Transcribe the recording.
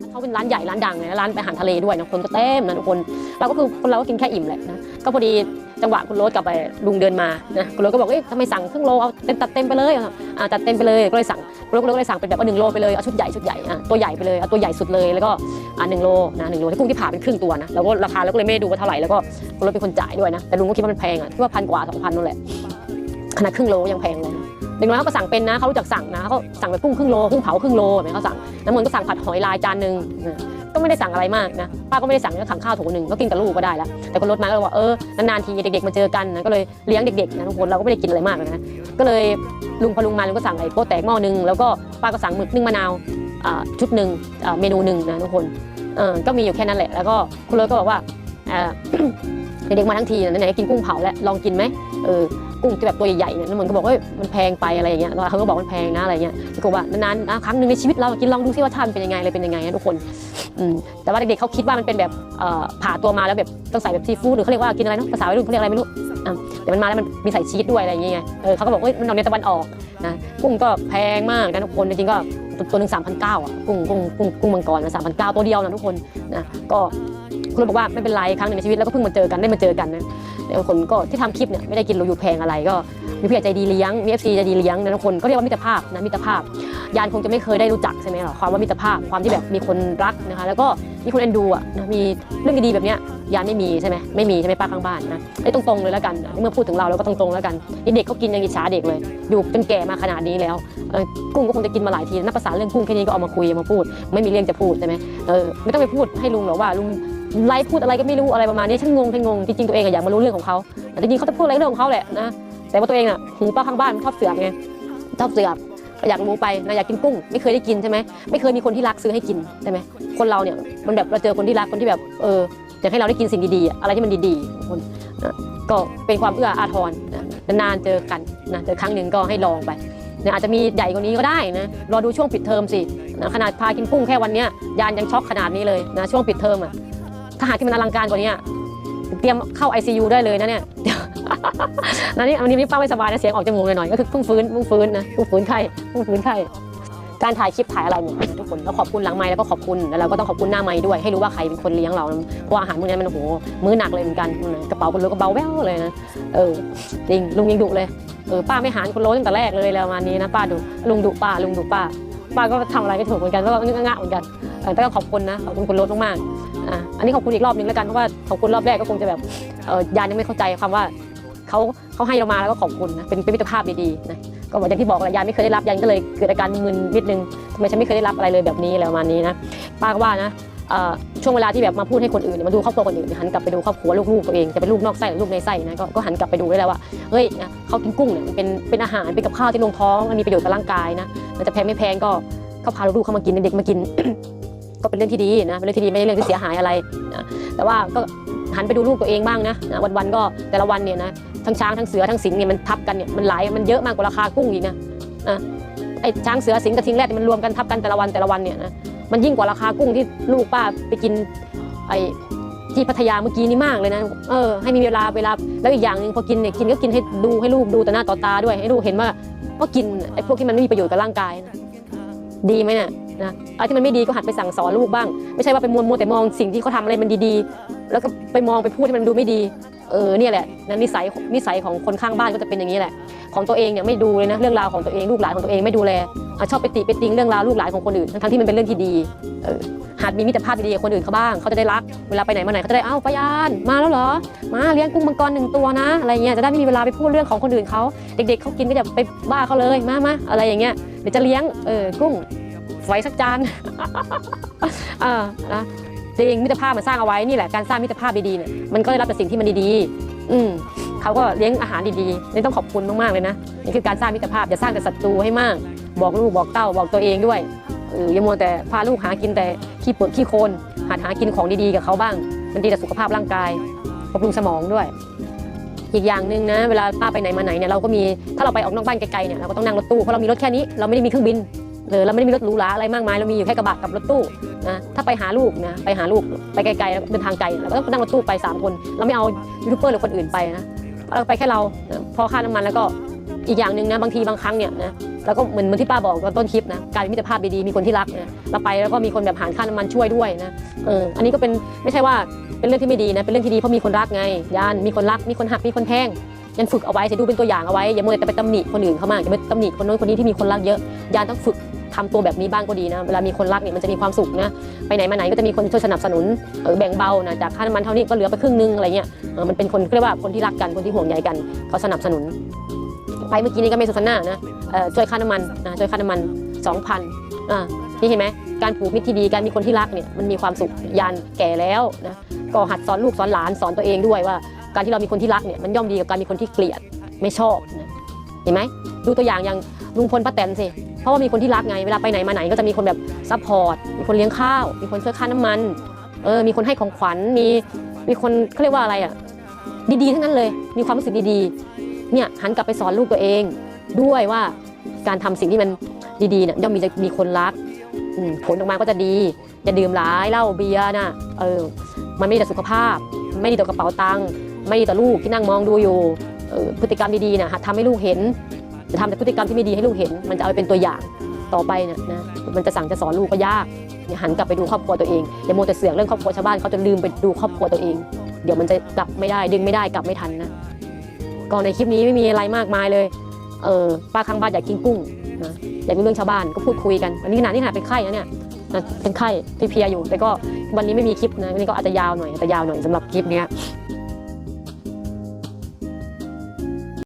เขาเป็นร้านใหญ่ร้านดังเลยนะร้านไปอาหารทะเลด้วยนะคนก็เต็มนะทุกคนเราก็คือคนเราก็กินแค่อิ่มแหละนะก็พอดีจังหวะคุณโรสกับไปลุงเดินมานะคุณโรสก็บอกเอ้ยทำไมสั่งครึ่งโลเอาเต็มตัดเต็มไปเลยอ่าจัดเต็มไปเลยก็เลยสั่งคุณโรสก็เลยสั่งเป็นแบบว่าหนึ่งโลไปเลยเอาชุดใหญ่ชุดใหญ่อะตัวใหญ่ไปเลยเอาตัวใหญ่สุดเลยแล้วก็อ่าหนึ่งโลนะหนึ่งโลที่กุ้งที่ผ่าเป็นครึ่งตัวนะแล้วก็ราคาเราก็เลยไม่ดูว่าเท่าไหร่แล้วก็คุณโรสเป็นคนจ่ายด้วยนะแต่ลุงก็คิดว่ามันแพงอะคิดว่าพันกว่าสองพันนั่นแหละขนาดครึ่งโลยังแพงเลย เด็กน้อยเขาก็สั่งเป็นนะเขารู้จักสั่งนะเขาสั่งแบบกุ้งครึ่งโลกุ้งเผาครึ่งโลแบบนี้เขาสั่งน้ำมันต์ก็สั่งผัดหอยลายจานหนึ่งก็ไม่ได้สั่งอะไรมากนะป้าก็ไม่ได้สั่งแค่ขังข้าวถุงหนึ่งก็กินกับลูกก็ได้แล้วแต่คนรถมาก็เลยว่าเออนานๆทีเด็กๆมาเจอกันนะก็เลยเลี้ยงเด็กๆนะทุกคนเราก็ไม่ได้กินอะไรมากนะก็เลยลุงพลุงมาลุงก็สั่งไอ้โป๊ะแตกหม้อหนึ่งแล้วก็ป้าก็สั่งหมึกนึ่งมะนาวชุดหนึ่งเมนูหนึ่งนะทุกคนก็มีอยู่แค่นั้นแหละแล้วก็คุณรถก็บอกว่า เด็กๆมาทั้งทีไหนๆกินกุ้งเผาแล้วลองกินไหมเออกุ้งที่แบบตัวใหญ่ๆเนี่ยแล้วมันก็บอกว่ามันแพงไปอะไรอย่างเงี้ยเขาก็บอกมันแพงนะอะไรเงี้ยก็บอกว่านานๆอะครั้งหนึ่งในชีวิตเรากินลองดูซิว่าท่านเป็นยังไงอะไรเป็นยังไงนะทุกคนแต่ว่าเด็กๆเขาคิดว่ามันเป็นแบบผ่าตัวมาแล้วแบบต้องใส่แบบซีฟู้ดหรือเขาเรียกว่ากินอะไรนะภาษาวัยรุ่นเขาเรียกอะไรไม่รู้แต่มันมาแล้วมันมีใส่ชีสด้วยอะไรอย่างเงี้ยเออเขาก็บอกว่ามันออกในตะวันออกนะกุ้งก็แพงมากนะทุกคนจริงๆก็ตัวตัวหนึ่งสามพันเก้าอะกุ้งกุ้งกุ้งกุ้งมังกรนะสามพันเก้าตัวเดียวนะทุกคนนะก็ เลยบอกว่าไม่เป็นไรครั้งหนึ่งในชีวิตแล้วก็เพิ่งมาเจอกันได้มาเจอกันนะแล้วคนก็ที่ทำคลิปเนี่ยไม่ได้กินเราอยู่แพงอะไรก็ มีผู้ใหญ่ใจดีเลี้ยงมีเอฟซีใจดีเลี้ยงนะทุกคนก็เรียกว่ามิตรภาพนะมิตรภาพ ยานคงจะไม่เคยได้รู้จักใช่ไหมล่ะความว่ามิตรภาพความที่แบบมีคนรักนะคะ แล้วก็มีคนเอ็นดูอะนะมีเรื่องดีๆแบบเนี้ยยานไม่มีใช่ไหมไม่มีใช่ไหมป้าข้างบ้านนะไอ้ตรงๆเลยแล้วกันนะเมื่อพูดถึงเราเราก็ตรงๆแล้วกันเด็กเขากินยังอิจฉาเด็กเลย อยู่จนแก่มาขนาดนี้แล้วกุ้งก็คงจะกินมาหลายทีนับภาษาเรื่องกุ้งแค่นี้ก็เอามาคุยเอามาพูด ไม่มีเรื่องจะพูดใช่ไหมเออไม่ต้องไปพูดให้ลุงหรอกว่าลุงไลฟ์พูดอะไรก็ไม่รู้อะไรประมาณนี้ฉันงงฉันงงจริงๆตัวเองอยากมารู้เรื่องของเขาแต่จริงๆเขาจะพูดอะไรเรื่องของเขาแหละนะ แต่ว่าตัวเองอะหูป้าข้างบ้านมันชอบเสือกไงชอบเสือกอยากรู้ไปนะอยากกินกุ้ง ไม่เคยได้กินใช่ไหมไม่เคยมีคนที่รักซื้อให้กินใช่ไหมคนเราเนี่ยมันแบบเราเจอคนที่รักคนที่แบบเอออยากให้เราได้กินสิ่งดีๆ อะไรที่มันดีๆคนนะก็เป็นความเอื้ออาทรนะนานๆเจอกันนะเจอครั้งหนึ่งก็ให้ลองไปนะอาจจะมีใหญ่กว่านี้ก็ได้นะรอดูช่วงปิดเทอมสินะขนาดพากินกุ้งแค่วันนี้ยานยังช็อกขนาดนี้เลยนะช่วงปิดเทอมอะถ้าหากที่มันอลังการกว่านี้เตรียมเข้า ICU ได้เลยนะเนี่ย นะนี่อันนี้ป้าไม่สบายนะเสียงออกจมูกหน่อยๆก็คือเพิ่งฟื้นเพิ่งฟื้นนะเพิ่งฟื้นไข้เพิ่งฟื้นไข้การถ่ายคลิปถ่ายอะไรเนี่ยทุกคนแล้วขอบคุณหลังไม้แล้วก็ขอบคุณแล้วเราก็ต้องขอบคุณหน้าไม้ด้วยให้รู้ว่าใครเป็นคนเลี้ยงเราเพราะอาหารพวกนี้มันโอ้โหมื้อหนักเลยเหมือนกันกระเป๋าคนรู้ก็เบาแว่วเลยนะเออจริงลุงยังดุเลยเออป้าไม่หารคนโลตั้งแต่แรกเลยแล้วมานี้นะป้าดุลุงดุป้าลุงดุป้าป้าก็ทำอะไรไม่ถูกเหมือนกันก็งะเหมือนกันแต่ก็ขอบคุณนะขอบคุณคุณรสมากๆอะอันนี้ขอบคุณอีกรอบนึงแล้วกันเพราะว่าขอบคุณรอบแรกก็คงจะแบบเออยานยังไม่เข้าใจคำว่า เขาเขาให้เรามาแล้วก็ขอบคุณนะเป็นเป็นมิตรภาพดีๆนะก็บอกอย่างที่บอกแหละยานไม่เคยได้รับยานก็เลยเกิดอาการมึนนิดนึงทำไมฉันไม่เคยได้รับอะไรเลยแบบนี้อะไรประมาณนี้นะป้าก็ว่านะช่วงเวลาที่แบบมาพูดให้คนอื่นมาดูครอบครัวคนอื่นหันกลับไปดูครอบครัวลูกๆตัวเองจะเป็นลูกนอกไส้หรือลูกในไส้นะก็ก็หันกลับไปดูได้แล้วว่าเฮ้ยนะเขากินกุ้งเนี่ยมันเป็นเป็นอาหารเป็นกับข้าวที่ลงท้องมันมีประโยชน์กับร่างกายนะมันจะแพงไม่แพงก็เขาพาลูกๆเข้ามากินเด็กๆมากิน ก็เป็นเรื่องที่ดีนะเป็นเรื่องที่ดีไม่ใช่เรื่องที่เสียหายอะไรนะแต่ว่าก็ หันไปดูลูกตัวเองบ้างนะนะวันๆก็แต่ละวันเนี่ยนะทั้งช้างทั้งเสือทั้งสิงห์เนี่ยมันทับกันเนี่ยมันหลายมันเยอะมากกว่าราคากุ้งอีกนะอะไอ้ช้างเสือสิงห์กระทิงแรดมันรวมกันทับกันแต่ละวันแต่ละวันเนี่ยนะมันยิ่งกว่าราคากุ้งที่ลูกป้าไปกินไอ้ที่พัทยาเมื่อกี้นี่มากเลยนะเออให้มีเวลาเวลาแล้วอีกอย่างหนึ่งพอกินเนี่ยกินก็กินให้ดูให้ลูกดูแต่หน้าต่อตาด้วยให้ลูกเห็นว่าก็กินไอ้พวกที่มันไม่มีประโยชน์กับร่างกายนะดีไหมเนี่ยนะอะไรที่มันไม่ดีก็หัดไปสั่งสอนลูกบ้าง ไม่ใช่ว่าไปมัวมัวแต่มองสิ่งที่เขาทำอะไรมันดีๆ แล้วก็ไปมองไปพูดที่มันดูไม่ดี เออเนี่ยแหละนะนิสัยนิสัยของคนข้างบ้านก็จะเป็นอย่างนี้แหละ ของตัวเองเนี่ยไม่ดูเลยนะเรื่องราวของตัวเองลูกหลานของตัวเองไม่ดูแลอะชอบไปติไปติงเรื่องราวลูกหลานของคนอื่นทั้งที่มันเป็นเรื่องที่ดีเออหัดมีมิตรภาพดีๆกับคนอื่นเขาบ้างเขาจะได้รักเวลาไปไหนมาไหนเขาจะได้เอ้าปายานมาแล้วเหรอมาเลี้ยงกุ้งมังกรหนึ่งตัวนะอะไรเงี้ยจะได้ไม่มีเวลาไปพูดเรื่องของคนอื่นเขาเด็ก ๆเขากินก็จะไปบ้าเขาเลยมามาอะไรอย่างเงี้ยเดี๋ยวจะเลี้ยงเออกุ้งไว้สักจานอ่านะ จริงมิตรภาพมันสร้างเอาไว้นี่แหละการสร้างมิตรภาพดีๆเนี่ยมันก็ได้รับแต่สิ่งที่มันดีๆอืมเขาก็เลี้ยงอาหารดีๆนี่ต้องขอบคุณมากๆเลยนะนี่คือการสร้างมิตรภาพอย่าสร้างแต่ศัตรูให้มาก บอกลูกบอกเต้าบอกตัวเองด้วยเอออย่ามัวแต่พาลูกหากินแต่ขี้เปลือกขี้โคลนหัดหากินของดีๆกับเขาบ้าง มันดีต่อสุขภาพร่างกายบำรุงสมองด้วย อีกอย่างหนึ่งนะ เวลาป้าไปไหนมาไหนเนี่ยเราก็มีถ้าเราไปออกนอกบ้านไกลๆเนี่ยเราก็ต้องนั่งรถตู้เพราะเรามีรถแค่นี้เราไม่ได้มีเครื่องบิน หรือเราไม่ได้มีรถหรูหราอะไรมากมายเรามีอยู่แค่กระบะกับรถตู้นะถ้าไปหาลูกนะไปหาลูกไปไกลๆเดินทางไกลเราก็ต้องนั่งรถตู้ไปสามคน เราไม่เอายูทูบเบอร์หรือคนอื่นไปนะเราไปแค่เรานะพอค่าน้ำมันแล้วก็อีกอย่างหนึ่งนะบางทีบางครั้งเนี่ยนะแล้วก็เหมือนเหมือนที่ป้าบอกตอนต้นคลิปนะการมีมิตรภาพดีๆมีคนที่รักนะเราไปแล้วก็มีคนแบบหารค่าน้ำมันช่วยด้วยนะเอออันนี้ก็เป็นไม่ใช่ว่าเป็นเรื่องที่ไม่ดีนะเป็นเรื่องที่ดีเพราะมีคนรักไงยานมีคนรักมีคนหักมีคนแพงยันฝึกเอาไว้จะดูเป็นตัวอย่างเอาไว้อย่ามัวแต่ไปตำหนิคนอื่นเขามากอย่าไปตำหนิคนโน้นคนนี้ที่มีคนรักเยอะยานต้องฝึก ทำตัวแบบนี้บ้างก็ดีนะ เวลามีคนรักเนี่ยมันจะมีความสุขนะ ไปไหนมาไหนก็จะมีคนช่วยสนับสนุนเออแบ่งเบานะจากค่าน้ำมันเท่านี้ก็เหลือไปครึ่งนึงอะไรเงี้ยเออมันเป็นคนเรียกว่าคนที่รักกันคนที่ห่วงใยกันเขาสนับสนุน ไปเมื่อกี้นี้ก็เมโซซาน่านะเออช่วยค่าน้ำมันนะช่วยค่าน้ำมัน2,000อ่านี่เห็นไหมการผูกมิตรที่ดีการมีคนที่รักเนี่ยมันมีความสุขยานแก่แล้วนะก็หัดสอนลูกสอนหลานสอนตัวเองด้วยว่า การที่เรามีคนที่รักเนี่ยมันย่อมดีกว่าการมีคนที่เกลียดไม่ชอบนะเห็นไหมดูตัวอย่างอย่างลุงพลป้าแตนสิ ราะว่ามีคนที่รักไงเวลาไปไหนมาไหนก็จะมีคนแบบซัพพอร์ตมีคนเลี้ยงข้าว มีคนช่วยค่าน้ำมันเออมีคนให้ของขวัญมีมีคนเขาเรียกว่าอะไรอะดีๆทั้งนั้นเลย มีความรู้สึกดีๆเนี่ยหันกลับไปสอนลูกตัวเอง ด้วยว่าการทำสิ่งที่มันดีๆเนี่ยย่อมมีจะมีคนรักผลออกมาก็จะดี อย่าดื่มหลายเหล้าเบียร์นะเออมันไม่ดีต่อสุขภาพ ไม่ดีต่อกระเป๋าตังค์ไม่ดีต่อลูกที่นั่งมองดูอยู่ออพฤติกรรมดีๆนะหัดทำให้ลูกเห็น จะทำแต่พฤติกรรมที่ไม่ดีให้ลูกเห็น มันจะเอาไปเป็นตัวอย่างต่อไปเนี่ยนะมันจะสั่งจะสอนลูกก็ยากหันกลับไปดูครอบครัวตัวเองอย่าโมวแต่เสือกเรื่องครอบครัวชาวบ้านเขาจะลืมไปดูครอบครัวตัวเอง เดี๋ยวมันจะกลับไม่ได้ดึงไม่ได้กลับไม่ทันนะก็ในคลิปนี้ไม่มีอะไรมากมายเลยเออป้าข้างบ้านอยากกินกุ้งนะอยากรู้เรื่องชาวบ้านก็พูดคุยกันวันนี้ขนาดนี่ขนาดเป็นไข้นะเนี่ยนะเป็นไข้เพียอยู่แต่ก็วันนี้ไม่มีคลิปนะวันนี้ก็อาจจะยาวหน่อยอาจจะยาวหน่อยสำหรับคลิปเนี้ย